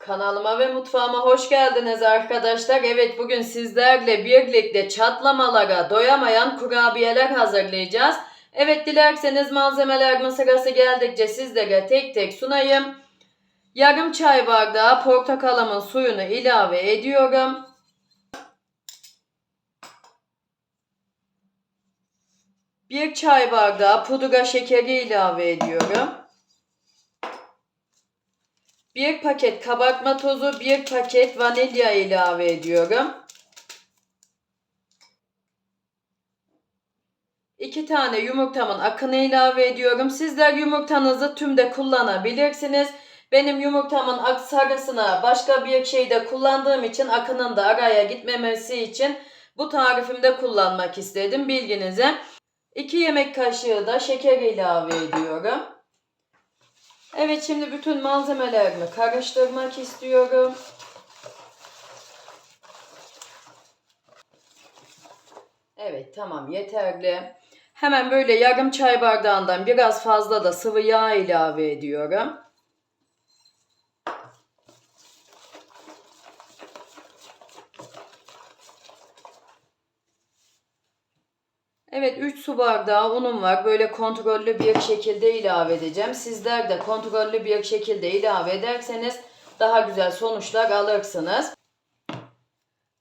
Kanalıma ve mutfağıma hoş geldiniz arkadaşlar. Evet bugün sizlerle birlikte çatlamalara doyamayan kurabiyeler hazırlayacağız. Evet dilerseniz malzemelerimin sırası geldikçe sizlere tek tek sunayım. Yarım çay bardağı portakalımın suyunu ilave ediyorum. Bir çay bardağı pudra şekeri ilave ediyorum. Bir paket kabartma tozu, bir paket vanilya ilave ediyorum. İki tane yumurtamın akını ilave ediyorum. Sizler yumurtanızı tümde kullanabilirsiniz. Benim yumurtamın ak sarısına başka bir şeyde kullandığım için akının da araya gitmemesi için bu tarifimde kullanmak istedim bilginize. 2 yemek kaşığı da şeker ilave ediyorum. Evet şimdi bütün malzemelerimi karıştırmak istiyorum. Evet tamam yeterli. Hemen böyle yarım çay bardağından biraz fazla da sıvı yağ ilave ediyorum. Evet 3 su bardağı unum var. Böyle kontrollü bir şekilde ilave edeceğim. Sizler de kontrollü bir şekilde ilave ederseniz daha güzel sonuçlar alırsınız.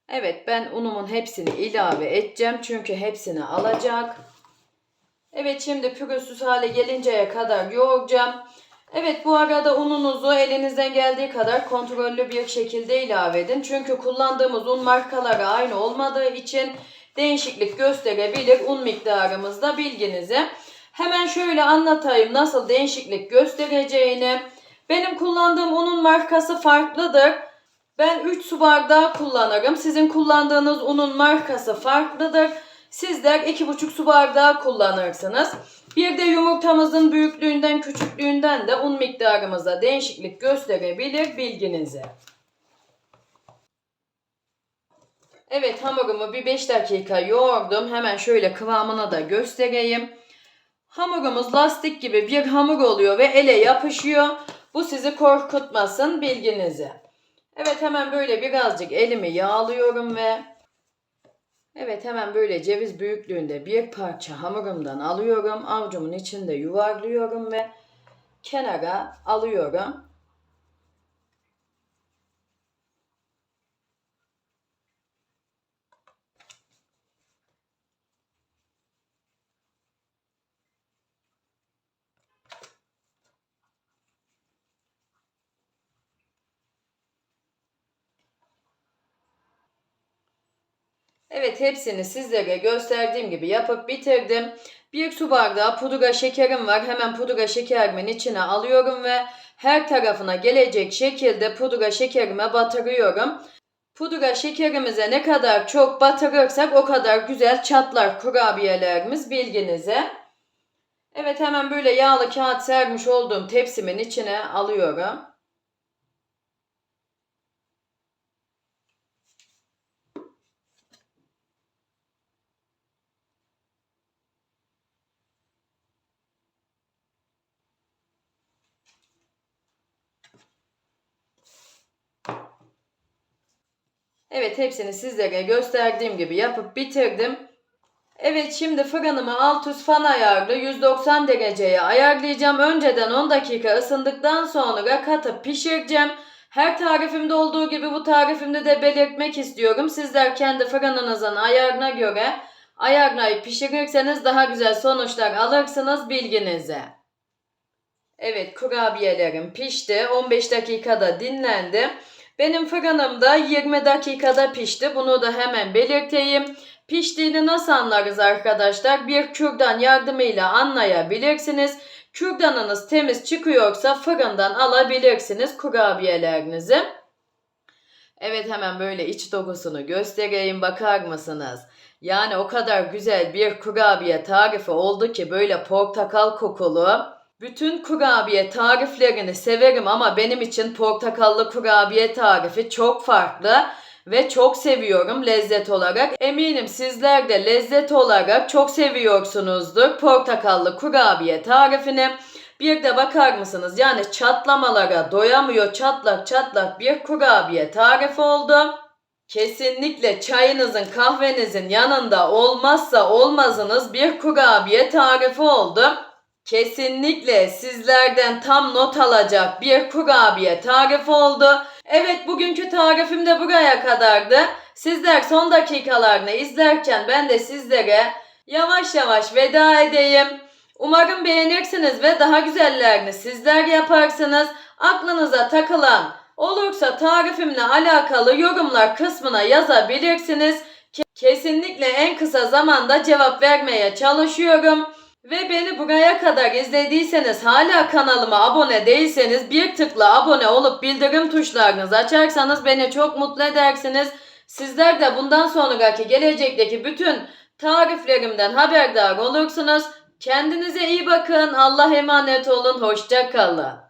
Evet ben unumun hepsini ilave edeceğim. Çünkü hepsini alacak. Evet şimdi pürüzsüz hale gelinceye kadar yoğuracağım. Evet bu arada ununuzu elinizden geldiği kadar kontrollü bir şekilde ilave edin. Çünkü kullandığımız un markaları aynı olmadığı için değişiklik gösterebilir un miktarımızda bilginize. Hemen şöyle anlatayım nasıl değişiklik göstereceğini. Benim kullandığım unun markası farklıdır. Ben 3 su bardağı kullanırım. Sizin kullandığınız unun markası farklıdır. Sizler 2,5 su bardağı kullanırsınız. Bir de yumurtamızın büyüklüğünden küçüklüğünden de un miktarımızda değişiklik gösterebilir bilginize. Evet hamurumu bir 5 dakika yoğurdum. Hemen şöyle kıvamını da göstereyim. Hamurumuz lastik gibi bir hamur oluyor ve ele yapışıyor. Bu sizi korkutmasın bilginize. Evet hemen böyle birazcık elimi yağlıyorum ve Evet hemen böyle ceviz büyüklüğünde bir parça hamurumdan alıyorum. Avucumun içinde yuvarlıyorum ve kenara alıyorum. Evet hepsini sizlere gösterdiğim gibi yapıp bitirdim. Bir su bardağı pudra şekerim var. Hemen pudra şekerimin içine alıyorum ve her tarafına gelecek şekilde pudra şekerime batırıyorum. Pudra şekerimize ne kadar çok batırırsak o kadar güzel çatlar kurabiyelerimiz bilginize. Evet hemen böyle yağlı kağıt sermiş olduğum tepsimin içine alıyorum. Evet hepsini sizlere gösterdiğim gibi yapıp bitirdim. Evet şimdi fırınımı alt üst fan ayarlı 190 dereceye ayarlayacağım. Önceden 10 dakika ısındıktan sonra katıp pişireceğim. Her tarifimde olduğu gibi bu tarifimde de belirtmek istiyorum. Sizler kendi fırınınızın ayarına göre ayarlayıp pişirirseniz daha güzel sonuçlar alırsınız bilginize. Evet kurabiyelerim pişti. 15 dakikada dinlendi. Benim fırınımda 20 dakikada pişti. Bunu da hemen belirteyim. Piştiğini nasıl anlarız arkadaşlar? Bir kürdan yardımıyla anlayabilirsiniz. Kürdanınız temiz çıkıyorsa fırından alabilirsiniz kurabiyelerinizi. Evet hemen böyle iç dokusunu göstereyim bakar mısınız? Yani o kadar güzel bir kurabiye tarifi oldu ki böyle portakal kokulu. Bütün kurabiye tariflerini severim ama benim için portakallı kurabiye tarifi çok farklı ve çok seviyorum lezzet olarak. Eminim sizler de lezzet olarak çok seviyorsunuzdur portakallı kurabiye tarifini. Bir de bakar mısınız? Yani çatlamalara doyamıyor çatlak çatlak bir kurabiye tarifi oldu. Kesinlikle çayınızın kahvenizin yanında olmazsa olmazınız bir kurabiye tarifi oldu. Kesinlikle sizlerden tam not alacak bir kurabiye tarifi oldu. Evet bugünkü tarifim de buraya kadardı. Sizler son dakikalarını izlerken ben de sizlere yavaş yavaş veda edeyim. Umarım beğenirsiniz ve daha güzellerini sizler yaparsınız. Aklınıza takılan olursa tarifimle alakalı yorumlar kısmına yazabilirsiniz. Ke- Kesinlikle en kısa zamanda cevap vermeye çalışıyorum. Ve beni buraya kadar izlediyseniz hala kanalıma abone değilseniz bir tıkla abone olup bildirim tuşlarınızı açarsanız beni çok mutlu edersiniz. Sizler de bundan sonraki gelecekteki bütün tariflerimden haberdar olursunuz. Kendinize iyi bakın. Allah emanet olun. Hoşça kalın.